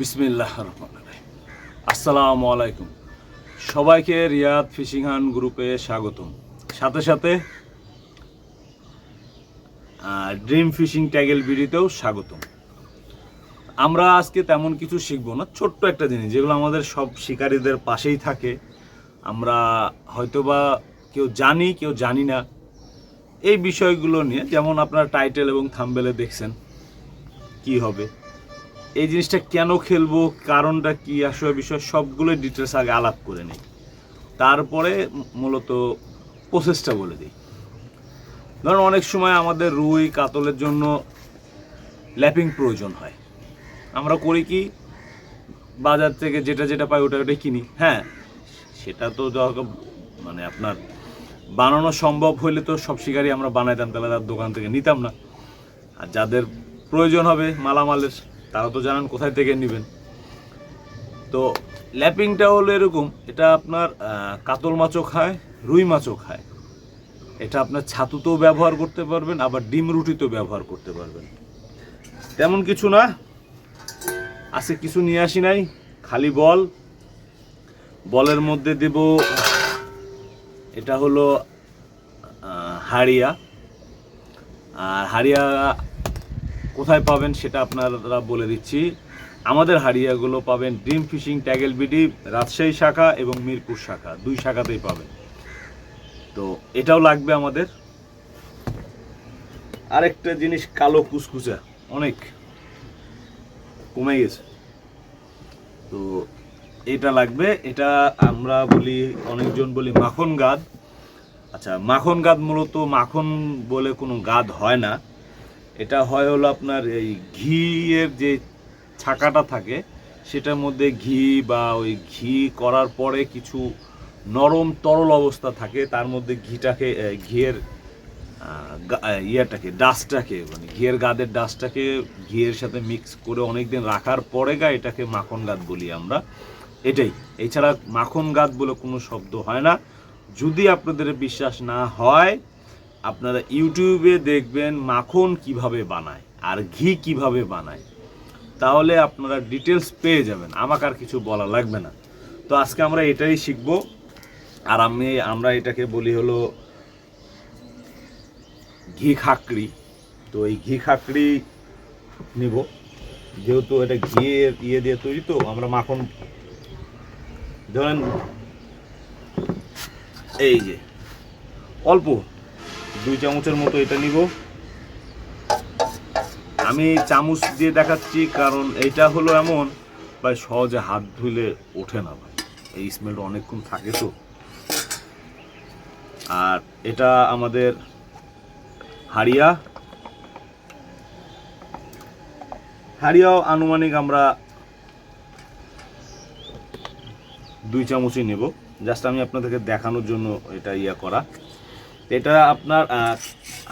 বিসমিল্লাহ রহমান রহিম। আসসালামু আলাইকুম। সবাইকে রিয়াদ ফিশিং হান গ্রুপে স্বাগতম। সাথে সাথে ড্রিম ফিশিং ট্যাগেল বিডিতেও স্বাগতম। আমরা আজকে তেমন কিছু শিখব না, ছোট্ট একটা জিনিস, যেগুলো আমাদের সব শিকারীদের পাশেই থাকে। আমরা হয়তোবা কেউ জানি কেউ জানি না। এই বিষয়গুলো নিয়ে, যেমন আপনার টাইটেল এবং থাম্বেলে দেখছেন, কি হবে? এই জিনিসটা কেন খেলব, কারণটা কি, আসলে বিষয় সবগুলো ডিটেলস আগে আলাপ করে নিই। তারপরে মূলত প্রসেসটা বলে দিই। ধরুন অনেক সময় আমাদের রুই, কাতলের জন্য ল্যাপিং প্রয়োজন হয়। আমরা করি কি, বাজার থেকে যেটা যেটা পাই ওটা ওটাই কিনি। হ্যাঁ সেটা তো মানে আপনার বানানো সম্ভব হইলে তো সব শিকারই আমরা বানাইতাম, তাহলে তার দোকান থেকে নিতাম না। আর যাদের প্রয়োজন হবে মালামালের তারা তো জানান কোথায় থেকে নেবেন। তো ল্যাপিংটা হলো এরকম, এটা আপনার কাতল মাছও খায়, রুই মাছও খায়। এটা আপনার ছাতুতেও ব্যবহার করতে পারবেন, আবার ডিম রুটিতেও ব্যবহার করতে পারবেন। তেমন কিছু না, আজকে কিছু নিয়ে আসি নাই, খালি বল। বলের মধ্যে দেব, এটা হলো হাড়িয়া। আর হাড়িয়া কোথায় পাবেন সেটা আপনারা বলে দিচ্ছি। আমাদের হাড়িয়াগুলো পাবেন dream fishing, tackle BD, Rajshahi শাখা এবং মিরপুর শাখা। দুই শাখাতেই পাবেন। তো এটাও লাগবে আমাদের। আরেকটা জিনিস কালো কুচকুচা অনেক কমে গেছে। তো এটা লাগবে। এটা আমরা বলি, অনেকজন বলি মাখন গাদ। আচ্ছা মাখন গাদ মূলত মাখন বলে কোনো গাদ হয় না। এটা হয় হলো আপনার এই ঘিয়ের যে ছাকাটা থাকে, সেটার মধ্যে ঘি বা ওই ঘি করার পরে কিছু নরম তরল অবস্থা থাকে, তার মধ্যে ঘিটাকে ঘিয়ের ইয়েটাকে, ডাস্টটাকে মানে ঘিয়ের গাদের ডাস্টটাকে ঘিয়ের সাথে মিক্স করে অনেকদিন রাখার পরে গা এটাকে মাখন গাদ বলি আমরা। এটাই। এছাড়া মাখন গাদ বলে কোনো শব্দ হয় না। যদি আপনাদের বিশ্বাস না হয় আপনারা ইউটিউবে দেখবেন মাখন কীভাবে বানায়, আর ঘি কীভাবে বানায়। তাহলে আপনারা ডিটেলস পেয়ে যাবেন, আমাকে আর কিছু বলা লাগবে না। তো আজকে আমরা এটাই শিখব, আর আমি, আমরা এটাকে বলি হলো ঘি খাকড়ি। তো এই ঘি খাকড়ি নিব, যেহেতু এটা ঘিয়ের ইয়ে দিয়ে তৈরি, তো আমরা মাখন, ধরেন, এই যে, অল্প। দুই চামচের মতো এটা নিব। আমি চামচ দিয়ে দেখাচ্ছি, কারণ এটা হলো এমন, ভাই, সহজে হাত ধুলে ওঠে না, ভাই। এই স্মেলটা অনেকক্ষণ থাকে তো। আর এটা আমাদের হাড়িয়া। হাড়িয়াও আনুমানিক আমরা দুই চামচই নেব। জাস্ট আমি আপনাদেরকে দেখানোর জন্য এটা ইয়া করা। এটা আপনার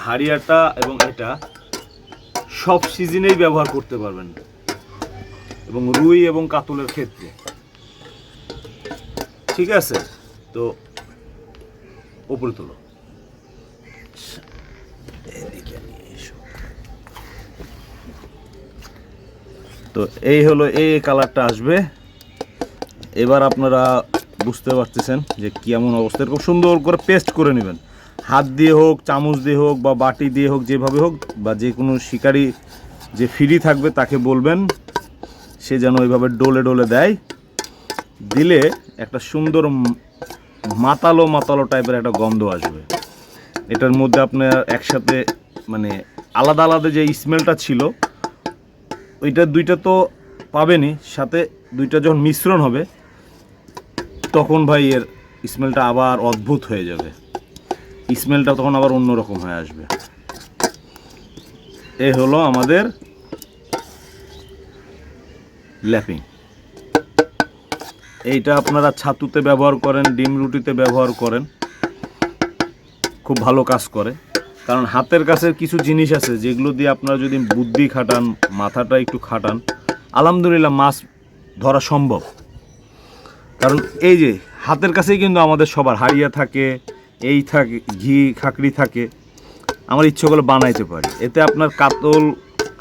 হাড়িয়াটা এবং এটা সব সিজনেই ব্যবহার করতে পারবেন। এবং রুই এবং কাতলের ক্ষেত্রে। ঠিক আছে? তো উপরে তোলো। তো এই হলো এই কালারটা আসবে। এবার আপনারা বুঝতে পারতেছেন যে কেমন অবস্থা। এরকম সুন্দর করে পেস্ট করে নেবেন। হাত দিয়ে হোক, চামচ দিয়ে হোক বা বাটি দিয়ে হোক, যেভাবে হোক বা যে কোনো শিকারি যে ফ্রি থাকবে তাকে বলবেন। সে যেন ওইভাবে ডোলে ডোলে দেয়। দিলে একটা সুন্দর মাতালো মাতালো টাইপের একটা গন্ধ আসবে। এটার মধ্যে আপনার একসাথে মানে আলাদা আলাদা যে স্মেলটা ছিল, ওইটা দুইটা তো পাবেনই সাথে দুইটা যখন মিশ্রণ হবে, তখন ভাই এর স্মেলটা আবার অদ্ভুত হয়ে যাবে। স্মেলটা তখন আবার অন্যরকম হয়ে আসবে। এ হলো আমাদের ল্যাপিং। এইটা আপনারা ছাতুতে ব্যবহার করেন, ডিম রুটিতে ব্যবহার করেন। খুব ভালো কাজ করে। কারণ হাতের কাছে কিছু জিনিস আছে যেগুলো দিয়ে আপনারা যদি বুদ্ধি খাটান, মাথাটা একটু খাটান, আলহামদুলিল্লাহ মাছ ধরা সম্ভব। কারণ এই যে, হাতের কাছেই কিন্তু আমাদের সবার হাড়িয়া থাকে এই থাকে, ঘি, খাকড়ি থাকে, আমার ইচ্ছে করলে বানাইতে পারি। এতে আপনার কাতল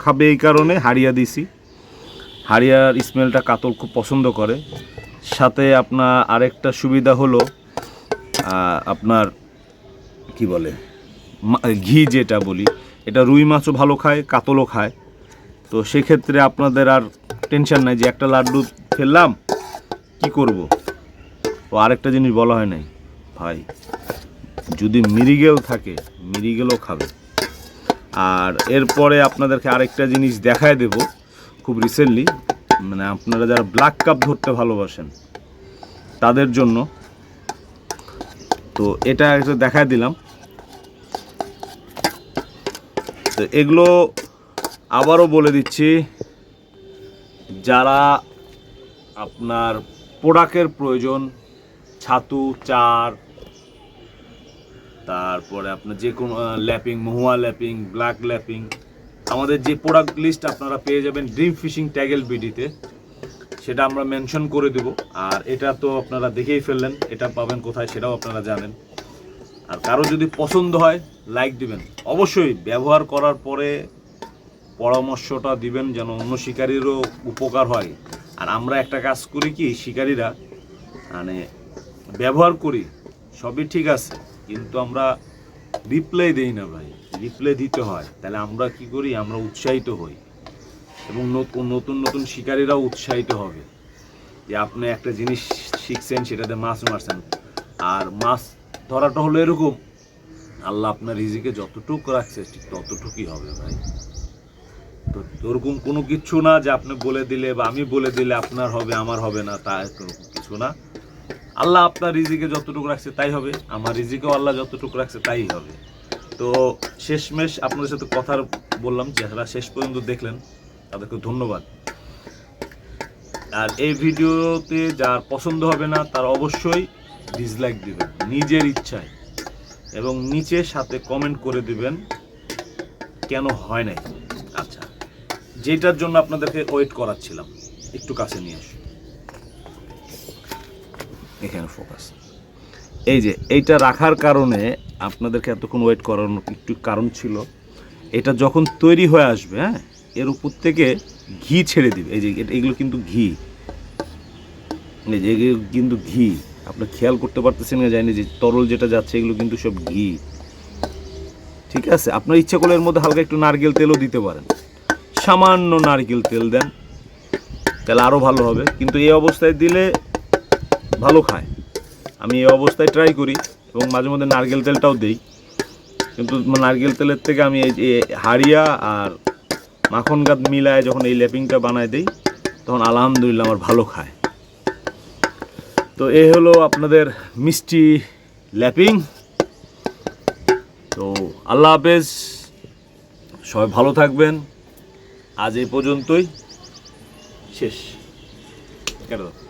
খাবে এই কারণে, হাড়িয়া দিছি। হারিয়ার স্মেলটা কাতল খুব পছন্দ করে। সাথে আপনার আরেকটা সুবিধা হলো আপনার কি বলে ঘি যেটা বলি, এটা রুই মাছও ভালো খায়, কাতলও খায়। তো সেক্ষেত্রে আপনাদের আর টেনশন নাই যে একটা লাড্ডু ফেললাম, কি করব? ও আরেকটা জিনিস বলা হয় নাই, ভাই। যদি মিরিগেল থাকে, মিরিগেলও খাবে। আর এরপরে আপনাদেরকে আরেকটা জিনিস দেখায় দেব খুব রিসেন্টলি মানে আপনারা যারা ব্ল্যাক কাপ ধরতে ভালোবাসেন, তাদের জন্য। তো এটা একটা দেখায় দিলাম। তো এগুলো আবারও বলে দিচ্ছি, যারা আপনার প্রোডাক্টের প্রয়োজন, ছাতু, চার তারপরে আপনার যে কোনো ল্যাপিং, মহুয়া ল্যাপিং, ব্ল্যাক ল্যাপিং, আমাদের যে প্রোডাক্ট লিস্ট আপনারা পেয়ে যাবেন ড্রিম ফিশিং ট্যাগেল বিডিতে সেটা আমরা মেনশন করে দেব। আর এটা তো আপনারা দেখেই ফেললেন, এটা পাবেন কোথায় সেটাও আপনারা জানেন। আর কারও যদি পছন্দ হয় লাইক দিবেন। অবশ্যই ব্যবহার করার পরে পরামর্শটা দিবেন যেন অন্য শিকারীরও উপকার হয়। আর আমরা একটা কাজ করি কি, শিকারীরা মানে ব্যবহার করি, সবই ঠিক আছে। কিন্তু আমরা রিপ্লাই দেই না ভাই রিপ্লাই দিতে হয়। তাহলে আমরা কি করি? আমরা উৎসাহিত হই। এবং নতুন নতুন নতুন শিকারীরাও উৎসাহিত হবে। যে আপনি একটা জিনিস শিখছেন, সেটাতে মাছ মারছেন। আর মাছ ধরাটা হলো এরকম। আল্লাহ আপনার রিজিকে যতটুকু রাখছে, ঠিক ততটুকুই হবে ভাই। তো ওরকম কোনো কিছু না যে আপনি বলে দিলে বা আমি বলে দিলে আপনার হবে, আমার হবে না, তা কিছু না। আল্লাহ আপনার রিজিকে যতটুকু রাখছে তাই হবে, আমার রিজিকেও আল্লাহ যতটুকু রাখছে তাই হবে। তো শেষমেশ আপনাদের সাথে কথা বললাম, যারা শেষ পর্যন্ত দেখলেন, তাদেরকে ধন্যবাদ। আর এই ভিডিওতে যার পছন্দ হবে না, তার অবশ্যই ডিসলাইক দিবেন, নিজের ইচ্ছায়। এবং নিচে সাথে কমেন্ট করে দিবেন, কেন হয় নাই। আচ্ছা যেটার জন্য আপনাদেরকে ওয়েট করাচ্ছিলাম, একটু কাছে নিয়ে আসুন। এখানে ফোকাস এই যে, এইটা রাখার কারণে আপনাদেরকে এতক্ষণ ওয়েট করানোর একটু কারণ ছিল। এটা যখন তৈরি হয়ে আসবে হ্যাঁ এর উপর থেকে ঘি ছেড়ে দিবে। এই যে এগুলো কিন্তু ঘি। যে, এগুলো কিন্তু ঘি। আপনি খেয়াল করতে পারতেছেন না জানি যে তরল যেটা যাচ্ছে, এগুলো কিন্তু সব ঘি। ঠিক আছে? আপনার ইচ্ছা করলে এর মধ্যে হালকা একটু নারকেল তেলও দিতে পারেন। সামান্য নারকেল তেল দেন, তাহলে আরও ভালো হবে। কিন্তু এই অবস্থায় দিলে ভালো খায়। আমি এই অবস্থায় ট্রাই করি এবং মাঝে মধ্যে নারকেল তেলটাও দিই। কিন্তু নারকেল তেলের থেকে আমি এই যে হাড়িয়া আর মাখন গাদ মিলায় যখন এই ল্যাপিংটা বানায় দিই, তখন আলহামদুলিল্লাহ আমার ভালো খায়। তো এ হলো আপনাদের মিষ্টি ল্যাপিং তো আল্লাহ হাফেজ, সবাই ভালো থাকবেন। আজ এই পর্যন্তই। শেষ। দাও।